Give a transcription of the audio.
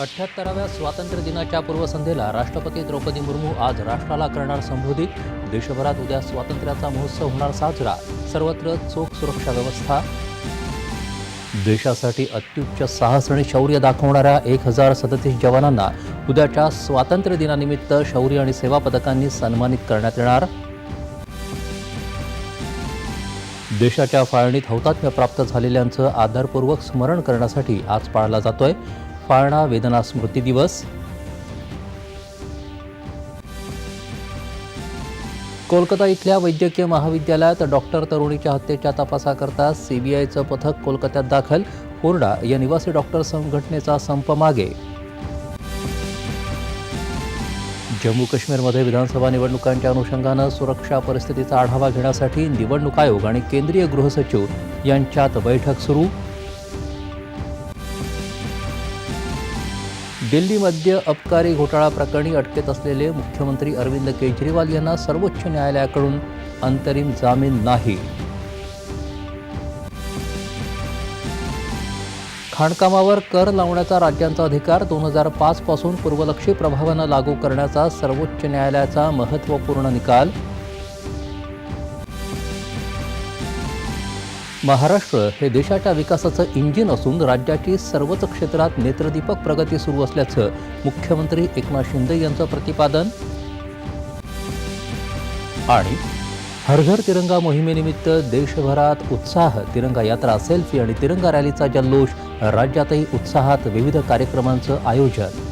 अठ्ठ्याहत्तराव्या स्वातंत्र्य दिनाच्या पूर्वसंध्येला राष्ट्रपती द्रौपदी मुर्मू आज राष्ट्राला करणार संबोधित. देशभरात उद्या स्वातंत्र्याचा महोत्सव होणार साजरा. सर्वत्र चोख सुरक्षा व्यवस्था. देशासाठी अत्युच्च साहस आणि शौर्य दाखवणाऱ्या एक हजार सदतीस जवानांना उद्याच्या स्वातंत्र्य दिनानिमित्त शौर्य आणि सेवा पदकांनी सन्मानित करण्यात येणार. देशाच्या फाळणीत हौतात्म्य प्राप्त झालेल्यांचं आदरपूर्वक स्मरण करण्यासाठी आज पाळला जातोय. पाळणा वेदना स्मृती दिवस. कोलकाता इथल्या वैद्यकीय महाविद्यालयात डॉक्टर तरुणीच्या हत्येच्या तपासाकरता सीबीआयचं पथक कोलकात्यात दाखल. हुरडा या निवासी डॉक्टर संघटनेचा संप मागे. जम्मू काश्मीरमध्ये विधानसभा निवडणुकांच्या अनुषंगानं सुरक्षा परिस्थितीचा आढावा घेण्यासाठी निवडणूक आयोग आणि केंद्रीय गृहसचिव यांच्यात बैठक सुरू. दिल्लीमध्ये अपकारी अबकारी घोटाळा प्रकरणी अटकेत असलेले मुख्यमंत्री अरविंद केजरीवाल यांना सर्वोच्च न्यायालयाकडून अंतरिम जामीन नाही. खाणकामावर कर लावण्याचा राज्यांचा अधिकार दोन हजार पाचपासून पूर्वलक्षी प्रभावानं लागू करण्याचा सर्वोच्च न्यायालयाचा महत्त्वपूर्ण निकाल महाराष्ट्र हे देशाच्या विकासाचं इंजिन असून राज्याची सर्वच क्षेत्रात नेत्रदीपक प्रगती सुरू असल्याचं मुख्यमंत्री एकनाथ शिंदे यांचं प्रतिपादन. आणि हरघर तिरंगा मोहिमेनिमित्त देशभरात उत्साह. तिरंगा यात्रा सेल्फी आणि तिरंगा रॅलीचा जल्लोष. राज्यातही उत्साहात विविध कार्यक्रमांचं आयोजन.